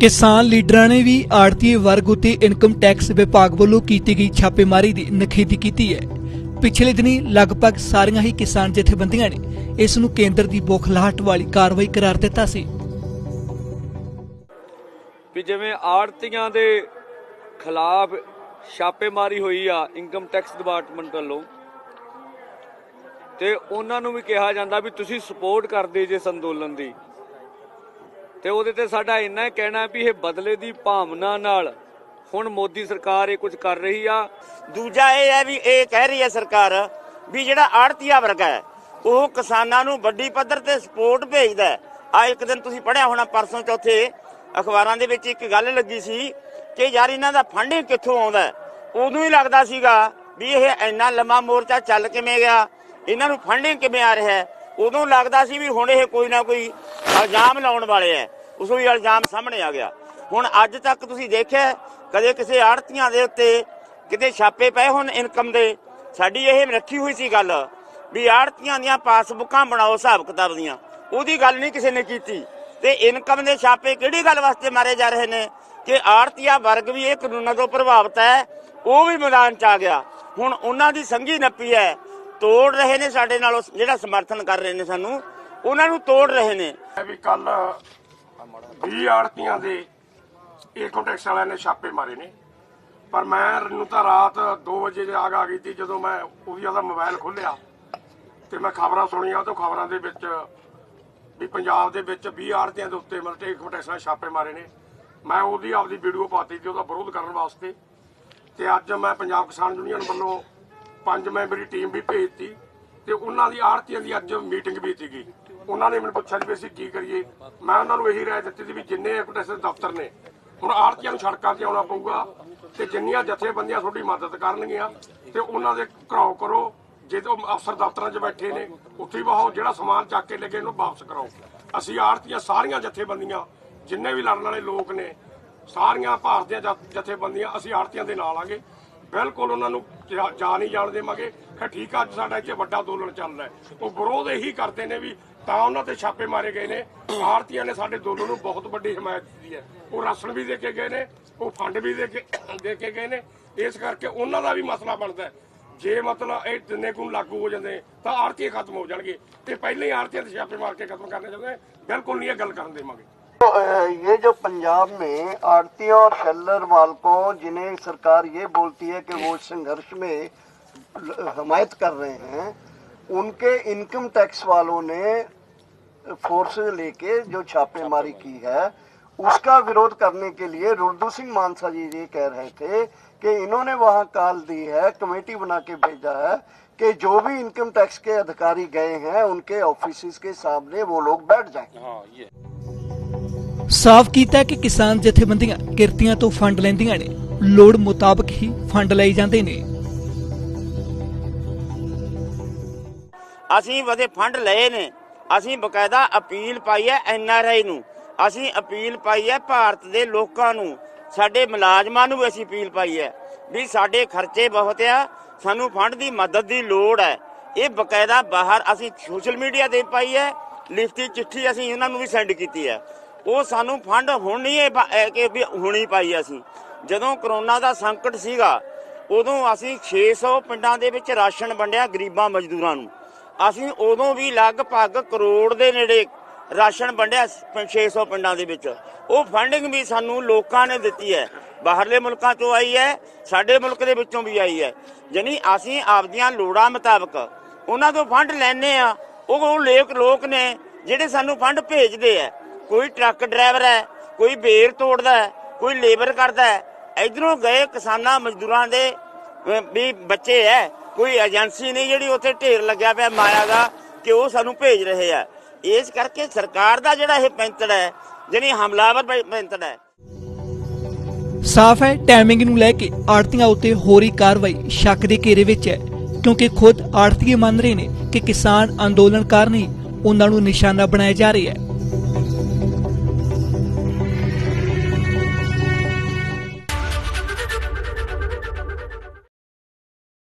ਕਿਸਾਨ ਲੀਡਰਾਂ ਨੇ ਵੀ ਆੜਤੀ ਵਰਗ ਉਤੇ ਇਨਕਮ ਟੈਕਸ ਵਿਭਾਗ ਵੱਲੋਂ ਕੀਤੀ ਗਈ ਛਾਪੇਮਾਰੀ ਦੀ ਨਿਖੇਧੀ ਕੀਤੀ ਹੈ। ਪਿਛਲੇ ਦਿਨੀ ਲਗਭਗ ਸਾਰੀਆਂ ਹੀ ਕਿਸਾਨ ਜਥੇਬੰਦੀਆਂ ਨੇ ਇਸ ਨੂੰ ਕੇਂਦਰ ਦੀ ਬੋਖਲਾਹਟ ਵਾਲੀ ਕਾਰਵਾਈ ਕਰਾਰ ਦਿੱਤਾ ਸੀ। ਵੀ ਜਿਵੇਂ ਆੜਤੀਆਂ ਦੇ ਖਿਲਾਫ ਛਾਪੇਮਾਰੀ ਹੋਈ ਆ ਇਨਕਮ ਟੈਕਸ ਡਿਪਾਰਟਮੈਂਟ ਵੱਲੋਂ, ਤੇ ਉਹਨਾਂ ਨੂੰ ਵੀ ਕਿਹਾ ਜਾਂਦਾ ਵੀ ਤੁਸੀਂ ਸਪੋਰਟ ਕਰਦੇ ਜੇ ਇਸ ਅੰਦੋਲਨ ਦੀ। ਤੇ ਉਹਦੇ ਤੇ ਸਾਡਾ ਇੰਨਾ ਹੀ ਕਹਿਣਾ ਵੀ ਇਹ ਬਦਲੇ ਦੀ ਭਾਵਨਾ ਨਾਲ ਹੁਣ ਮੋਦੀ ਸਰਕਾਰ ਇਹ ਕੁਝ ਕਰ ਰਹੀ ਆ। ਦੂਜਾ ਇਹ ਹੈ ਵੀ ਇਹ ਕਹਿ ਰਹੀ ਹੈ ਸਰਕਾਰ ਵੀ ਜਿਹੜਾ ਆੜਤੀਆ ਵਰਗਾ ਹੈ, ਉਹ ਕਿਸਾਨਾਂ ਨੂੰ ਵੱਡੀ ਪੱਧਰ ਤੇ ਸਪੋਰਟ ਭੇਜਦਾ ਆ ਇੱਕ ਦਿਨ ਤੁਸੀਂ ਪੜਿਆ ਹੋਣਾ ਪਰਸੋਂ ਚੌਥੇ ਅਖਬਾਰਾਂ ਦੇ ਵਿੱਚ ਇੱਕ ਗੱਲ ਲੱਗੀ ਸੀ ਕਿ ਯਾਰ ਇਹਨਾਂ ਦਾ ਫੰਡਿੰਗ ਕਿੱਥੋਂ ਆਉਂਦਾ ਉਦੋਂ ਹੀ ਲੱਗਦਾ ਸੀਗਾ ਵੀ ਇਹ ਇੰਨਾ ਲੰਮਾ ਮੋਰਚਾ ਚੱਲ ਕਿਵੇਂ ਗਿਆ? ਇਹਨਾਂ ਨੂੰ ਫੰਡਿੰਗ ਕਿਵੇਂ ਆ ਰਿਹਾ ਉਦੋਂ ਲੱਗਦਾ ਸੀ ਵੀ ਹੁਣ ਇਹ ਕੋਈ ਨਾ ਕੋਈ ਇਲਜ਼ਾਮ ਲਾਉਣ ਵਾਲੇ ਐ। ਉਸ ਵੀ ਇਲਜ਼ਾਮ ਸਾਹਮਣੇ ਆ ਗਿਆ। ਹੁਣ ਅੱਜ ਤੱਕ ਤੁਸੀਂ ਦੇਖਿਆ ਕਦੇ ਕਿਸੇ ਆੜਤੀਆਂ ਦੇ ਉੱਤੇ ਕਿਤੇ ਛਾਪੇ ਪਏ ਹੁਣ ਇਨਕਮ ਦੇ? ਸਾਡੀ ਇਹ ਰੱਖੀ ਹੋਈ ਸੀ ਗੱਲ ਵੀ ਆੜਤੀਆਂ ਦੀਆਂ ਪਾਸਬੁੱਕਾਂ ਬਣਾਓ ਹਿਸਾਬ ਕਿਤਾਬ ਦੀਆਂ। ਉਹਦੀ ਗੱਲ ਨਹੀਂ ਕਿਸੇ ਨੇ ਕੀਤੀ। ਤੇ ਇਨਕਮ ਦੇ ਛਾਪੇ ਕਿਹੜੀ ਗੱਲ ਵਾਸਤੇ ਮਾਰੇ ਜਾ ਰਹੇ ਨੇ? ਕਿ ਆੜਤੀਆ ਵਰਗ ਵੀ ਇਹ ਕਾਨੂੰਨਾਂ ਤੋਂ ਪ੍ਰਭਾਵਿਤ ਹੈ ਉਹ ਵੀ ਮੈਦਾਨ ਚ ਆ ਗਿਆ। ਹੁਣ ਉਹਨਾਂ ਦੀ ਸੰਗੀ ਨੱਪੀ ਹੈ ਤੋੜ ਰਹੇ ਨੇ ਸਾਡੇ ਨਾਲ, ਜਿਹੜਾ ਸਮਰਥਨ ਕਰ ਰਹੇ ਨੇ ਸਾਨੂੰ। ਉਹਨਾਂ ਨੂੰ ਤੋੜ ਰਹੇ ਨੇ। ਵੀ ਕੱਲ 20 ਆੜਤੀਆਂ ਦੇ ਇਨਕਮ ਟੈਕਸ ਵਾਲਿਆਂ ਨੇ ਛਾਪੇ ਮਾਰੇ ਨੇ। ਪਰ ਮੈਂ ਨੂੰ ਤਾਂ ਰਾਤ 2 ਵਜੇ ਆਗ ਆ ਗਈ ਸੀ ਜਦੋਂ ਮੈਂ ਉਹਦੀ ਉਹਦਾ ਮੋਬਾਈਲ ਖੋਲਿਆ ਤੇ ਮੈਂ ਖਬਰਾਂ ਸੁਣੀਆਂ ਉਹ ਤੋਂ ਖਬਰਾਂ ਦੇ ਵਿੱਚ ਵੀ ਪੰਜਾਬ ਦੇ ਵਿੱਚ 20 ਆੜਤੀਆਂ ਦੇ ਉੱਤੇ ਮਤਲਬ ਇਨਕਮ ਟੈਕਸ ਨਾਲ ਛਾਪੇ ਮਾਰੇ ਨੇ। ਮੈਂ ਉਹਦੀ ਆਪਦੀ ਵੀਡੀਓ ਪਾਤੀ ਸੀ, ਉਹਦਾ ਵਿਰੋਧ ਕਰਨ ਵਾਸਤੇ। ਤੇ ਅੱਜ ਮੈਂ ਪੰਜਾਬ ਕਿਸਾਨ ਯੂਨੀਅਨ ਵੱਲੋਂ ਪੰਜ ਮੈਂਬਰੀ ਟੀਮ ਵੀ ਭੇਜਤੀ ਤੇ ਉਹਨਾਂ ਦੀ ਆੜਤੀਆਂ ਦੀ ਅੱਜ ਮੀਟਿੰਗ ਵੀ ਸੀਗੀ। ਉਹਨਾਂ ਨੇ ਮੈਨੂੰ ਪੁੱਛਿਆ ਵੀ ਅਸੀਂ ਕੀ ਕਰੀਏ। ਮੈਂ ਉਹਨਾਂ ਨੂੰ ਇਹੀ ਰਾਏ ਦਿੱਤੀ ਸੀ ਵੀ ਜਿੰਨੇ ਐਕਟੈਸ ਦਫ਼ਤਰ ਨੇ, ਹੁਣ ਆੜਤੀਆਂ ਨੂੰ ਸੜਕਾਂ ਤੇ ਆਉਣਾ ਪਊਗਾ ਤੇ ਜਿੰਨੀਆਂ ਜਥੇਬੰਦੀਆਂ ਤੁਹਾਡੀ ਮਦਦ ਕਰਨਗੀਆਂ ਤੇ ਉਹਨਾਂ ਦੇ ਘਰਾਓ ਕਰੋ, ਜੇ ਅਫਸਰ ਦਫ਼ਤਰਾਂ 'ਚ ਬੈਠੇ ਨੇ, ਉੱਥੇ ਹੀ ਬਹਾਓ ਜਿਹੜਾ ਸਮਾਨ ਚੱਕ ਕੇ ਲੱਗੇ ਇਹਨੂੰ ਵਾਪਸ ਕਰਾਓ। ਅਸੀਂ ਆੜਤੀਆਂ ਸਾਰੀਆਂ ਜਥੇਬੰਦੀਆਂ, ਜਿੰਨੇ ਵੀ ਲੜਨ ਵਾਲੇ ਲੋਕ ਨੇ, ਸਾਰੀਆਂ ਭਾਰਤ ਦੀਆਂ ਜਥੇਬੰਦੀਆਂ ਅਸੀਂ ਆੜਤੀਆਂ ਦੇ ਨਾਲ ਆਂਗੇ। ਬਿਲਕੁਲ ਉਹਨਾਂ ਨੂੰ ਜਾ ਜਾ ਨਹੀਂ ਜਾਣ ਦੇਵਾਂਗੇ ਕਿ ਠੀਕ ਆ ਅੱਜ ਸਾਡਾ ਇੱਥੇ ਵੱਡਾ ਅੰਦੋਲਨ ਚੱਲ ਰਿਹਾ ਉਹ ਵਿਰੋਧ ਇਹੀ ਕਰਦੇ ਨੇ ਵੀ ਤਾਂ ਉਹਨਾਂ ਤੇ ਛਾਪੇ ਮਾਰੇ ਗਏ ਨੇ ਆੜਤੀਆਂ ਨੇ ਸਾਡੇ ਅੰਦੋਲਨ ਨੂੰ ਬਹੁਤ ਵੱਡੀ ਹਮਾਇਤ ਦਿੱਤੀ ਹੈ ਉਹ ਰਾਸ਼ਨ ਵੀ ਦੇ ਕੇ ਗਏ ਨੇ ਉਹ ਫੰਡ ਵੀ ਦੇ ਕੇ ਦੇ ਕੇ ਗਏ ਨੇ ਇਸ ਕਰਕੇ ਉਹਨਾਂ ਦਾ ਵੀ ਮਸਲਾ ਬਣਦਾ ਹੈ ਜੇ ਮਤਲਬ ਇਹ ਤਿੰਨੇ ਕਾਨੂੰਨ ਲਾਗੂ ਹੋ ਜਾਂਦੇ ਤਾਂ ਆੜਤੀ ਖਤਮ ਹੋ ਜਾਣਗੇ ਤੇ ਪਹਿਲਾਂ ਹੀ ਆੜਤੀਆਂ ਤੇ ਛਾਪੇ ਮਾਰ ਕੇ ਖਤਮ ਕਰਨੇ ਚਾਹੁੰਦੇ ਬਿਲਕੁਲ ਨਹੀਂ ਇਹ ਗੱਲ ਕਰਨ ਦੇਵਾਂਗੇ तो, अ, ये जो पंजाब में आड़तियों और शेलर मालकों जिन्हें सरकार ये बोलती है कि वो संघर्ष में ल- हमायत कर रहे हैं उनके इनकम टैक्स वालों ने फोर्स लेके जो छापेमारी की है उसका विरोध करने के लिए रुर्दू सिंह मानसा जी ये कह रहे थे कि इन्होंने वहां कॉल दी है कमेटी बना के भेजा है कि जो भी इनकम टैक्स के अधिकारी गए हैं उनके ऑफिस के सामने वो लोग बैठ जाएं ਸਾਫ਼ ਕੀਤਾ ਕਿ ਕਿਸਾਨ ਜਥੇਬੰਦੀਆਂ ਕਿਰਤੀਆਂ ਤੋਂ ਫੰਡ ਲੈਂਦੀਆਂ ਨੇ ਲੋੜ ਮੁਤਾਬਕ ਹੀ ਫੰਡ ਲਈ ਜਾਂਦੇ ਨੇ ਅਸੀਂ ਵਧੇ ਫੰਡ ਲਏ ਨੇ ਅਸੀਂ ਬਕਾਇਦਾ ਅਪੀਲ ਪਾਈ ਹੈ ਐੱਨ ਆਰ ਆਈ ਨੂੰ। ਅਸੀਂ ਅਪੀਲ ਪਾਈ ਹੈ ਭਾਰਤ ਦੇ ਲੋਕਾਂ ਨੂੰ। ਸਾਡੇ ਮੁਲਾਜ਼ਮਾਂ ਨੂੰ ਵੀ ਅਸੀਂ ਅਪੀਲ ਪਾਈ ਹੈ ਵੀ ਸਾਡੇ ਖਰਚੇ ਬਹੁਤ ਆ, ਸਾਨੂੰ ਫੰਡ ਦੀ ਮਦਦ ਦੀ ਲੋੜ ਹੈ। ਇਹ ਬਕਾਇਦਾ ਬਾਹਰ ਅਸੀਂ ਸੋਸ਼ਲ ਮੀਡੀਆ ਤੇ ਪਾਈ ਹੈ, ਲਿਖਤੀ ਚਿੱਠੀ ਅਸੀਂ ਇਹਨਾਂ ਨੂੰ ਵੀ ਸੈਂਡ ਕੀਤੀ ਹੈ। ਉਹ ਸਾਨੂੰ ਫੰਡ ਹੁਣ ਨਹੀਂ ਇਹ ਕਿ ਵੀ ਹੁਣੀ ਪਾਈ ਅਸੀਂ। ਜਦੋਂ ਕਰੋਨਾ ਦਾ ਸੰਕਟ ਸੀਗਾ, ਉਦੋਂ ਅਸੀਂ 600 ਪਿੰਡਾਂ ਦੇ ਵਿੱਚ ਰਾਸ਼ਨ ਵੰਡਿਆ ਗਰੀਬਾਂ ਮਜ਼ਦੂਰਾਂ ਨੂੰ। ਅਸੀਂ ਉਦੋਂ ਵੀ ਲਗਭਗ ਕਰੋੜ ਦੇ ਨੇੜੇ ਰਾਸ਼ਨ ਵੰਡਿਆ 600 ਪਿੰਡਾਂ ਦੇ ਵਿੱਚ। ਉਹ ਫੰਡਿੰਗ ਵੀ ਸਾਨੂੰ ਲੋਕਾਂ ਨੇ ਦਿੱਤੀ ਹੈ। ਬਾਹਰਲੇ ਮੁਲਕਾਂ ਤੋਂ ਆਈ ਹੈ, ਸਾਡੇ ਮੁਲਕ ਦੇ ਵਿੱਚੋਂ ਵੀ ਆਈ ਹੈ। ਯਾਨੀ ਅਸੀਂ ਆਪਦੀਆਂ ਲੋੜਾਂ ਮੁਤਾਬਕ ਉਹਨਾਂ ਤੋਂ ਫੰਡ ਲੈਣੇ ਆ ਉਹ ਉਹ ਲੇਕ, ਲੋਕ ਨੇ ਜਿਹੜੇ ਸਾਨੂੰ ਫੰਡ ਭੇਜਦੇ ਆ ਕੋਈ ਟਰੱਕ ਡਰਾਈਵਰ ਹੈ, ਕੋਈ ਬੇਰ ਤੋੜਦਾ ਹੈ, ਕੋਈ ਲੇਬਰ ਕਰਦਾ ਹੈ। ਇਧਰੋਂ ਗਏ ਕਿਸਾਨਾਂ, ਮਜ਼ਦੂਰਾਂ ਦੇ ਵੀ ਬੱਚੇ ਐ ਕੋਈ ਏਜੰਸੀ ਨਹੀਂ ਜਿਹੜੀ ਉੱਥੇ ਢੇਰ ਲੱਗਿਆ ਪਿਆ ਮਾਇਆ ਦਾ ਕਿ ਉਹ ਸਾਨੂੰ ਭੇਜ ਰਹੇ ਆ। ਇਸ ਕਰਕੇ ਸਰਕਾਰ ਦਾ ਜਿਹੜਾ ਇਹ ਪੈਂਤੜ ਹੈ ਜਿਹੜੀ ਹਮਲਾਵਰ ਪੈਂਤੜ ਹੈ। ਸਾਫ਼ ਹੈ ਟਾਈਮਿੰਗ ਨੂੰ ਲੈ ਕੇ ਆੜਤੀਆਂ ਉੱਤੇ ਹੋ ਰਹੀ ਕਾਰਵਾਈ ਸ਼ੱਕ ਦੇ ਘੇਰੇ ਵਿੱਚ ਹੈ, ਕਿਉਂਕਿ ਖੁਦ ਆੜਤੀਏ ਮੰਨ ਰਹੇ ਨੇ ਕਿ ਕਿਸਾਨ ਅੰਦੋਲਨ ਕਾਰਨ ਹੀ ਉਹਨਾਂ ਨੂੰ ਨਿਸ਼ਾਨਾ ਬਣਾਇਆ ਜਾ ਰਿਹਾ ਹੈ।